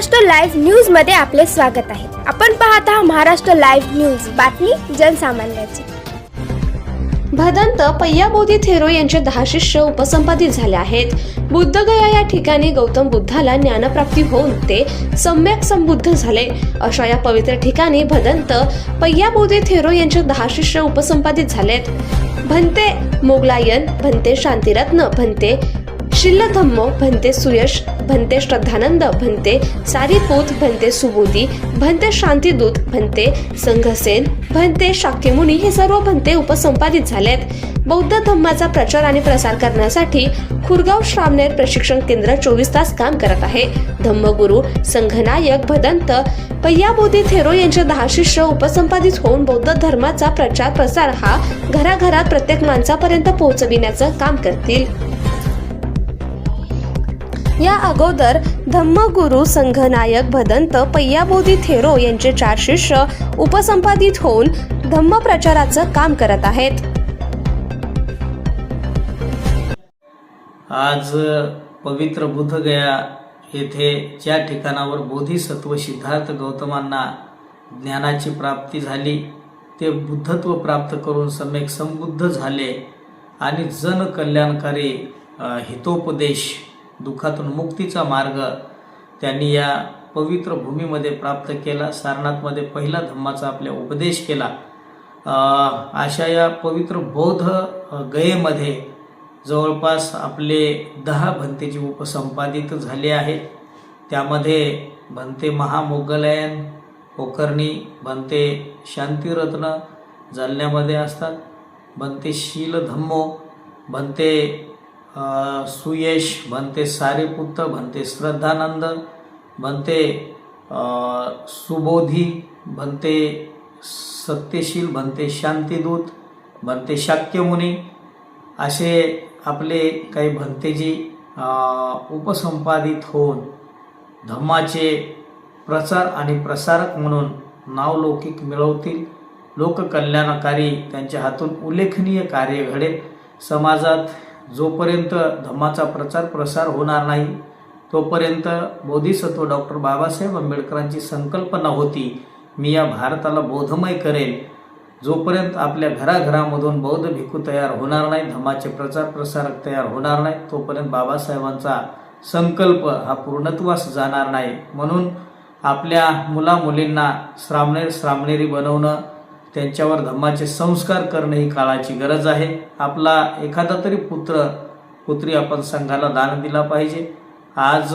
Maharashtra live न्यूजमध्ये आपले स्वागत आहे. आपण पाहत आहात महाराष्ट्र लाईव्ह न्यूज. बातमी जनसामान्याची. भदंत पय्याबोधी थेरो यांचे दहा शिष्य उपसंपादित झाले आहेत. बुद्धगया या ठिकाणी गौतम बुद्धाला ज्ञानप्राप्ती होऊन ते सम्यक संबुद्ध झाले. अशा या पवित्र ठिकाणी भदंत पय्याबोधी थेरो यांचे दहा शिष्य उपसंपादित झालेत. भंते मोगलायन भंते शांतिरत्न भंते शिल्लधम्मो भंते सुयश भंते श्रद्धानंद भंते सारीपूत भंते सुबोधी भंते शांतीदूत भंते संघसेन भंते शाक्यमुनी हे सर्व भंते उपसंपादित झालेत. बौद्ध धम्माचा प्रचार आणि प्रसार करण्यासाठी खुरगाव श्रामनेर प्रशिक्षण केंद्र चोवीस तास काम करत आहे. धम्मगुरू संघनायक भदंत पय्याबोधी थेरो यांचे दहा शिष्य उपसंपादित होऊन बौद्ध धर्माचा प्रचार प्रसार हा घराघरात प्रत्येक माणसापर्यंत पोहोचविण्याचं काम करतील. या अगोदर धम्मगुरू संघनायक भदंत पय्याबोधी थेरो यांचे चार शिष्य उपसंपादित होऊन धम्म प्रचाराचं काम करत आहेत. आज पवित्र बुद्धगया येथे ज्या ठिकाणावर बोधिसत्व सिद्धार्थ गौतमांना ज्ञानाची प्राप्ती झाली ते बुद्धत्व प्राप्त करून सम्यक संबुद्ध झाले आणि जनकल्याणकारी हितोपदेश दुःखातून मुक्तीचा मार्ग त्यांनी या पवित्र भूमीमध्ये प्राप्त केला. सारनाथमध्ये पहिला धम्माचा आपल्या उपदेश केला. अशा या पवित्र बौद्ध गयेमध्ये जवळपास आपले दहा भंतेचे उपसंपादित झाले आहेत. त्यामध्ये भंते महामोगलायन पोकर्णी भंते शांतिरत्न जालन्यामध्ये असतात भंते शीलधम्मो भंते सुयश बनते सारीपुत्त बनते श्रद्धानंद बनते सुबोधी बनते सत्यशील बनते शांतिदूत बनते शाक्यमुनी असे आपले काही भंतेजी उपसंपादित होऊन धम्माचे प्रचार आणि प्रसारक म्हणून नावलौकिक मिळवतील. लोककल्याणकारी त्यांच्या हातून उल्लेखनीय कार्य घडेल. समाजात जोपर्यंत धम्माचा प्रचार प्रसार होणार नाही तोपर्यंत बोधिसत्व डॉक्टर बाबासाहेब आंबेडकरांची संकल्पना होती मी या भारताला बोधमय करेन. जोपर्यंत आपल्या घराघरामधून बौद्ध भिक्खू तयार होणार नाही धम्माचे प्रचार प्रसारक तयार होणार नाही तोपर्यंत बाबासाहेबांचा संकल्प हा पूर्णत्वास जाणार नाही. म्हणून आपल्या मुला मुलींना श्रामणेर श्रामणेरी बनवणं त्यांच्यावर धम्माचे संस्कार करणं ही काळाची गरज आहे. आपला एखादा तरी पुत्र पुत्री आपण संघाला दान दिला पाहिजे. आज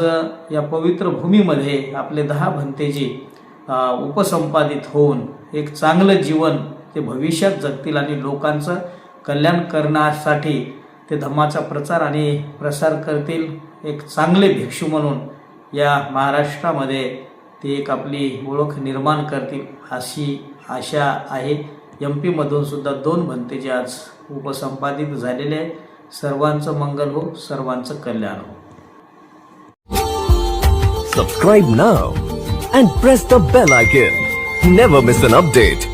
या पवित्र भूमीमध्ये आपले दहा भंतेजी उपसंपादित होऊन एक चांगलं जीवन ते भविष्यात जगतील आणि लोकांचं कल्याण करण्यासाठी ते धम्माचा प्रचार आणि प्रसार करतील. एक चांगले भिक्षू म्हणून या महाराष्ट्रामध्ये ते एक आपली ओळख निर्माण करतील अशी आशा आहे. एम पीमधून सुद्धा दोन भंतेचे आज उपसंपादित झालेले आहे सर्वांचं मंगल हो सर्वांचं कल्याण हो. Subscribe now and press the bell icon never miss an update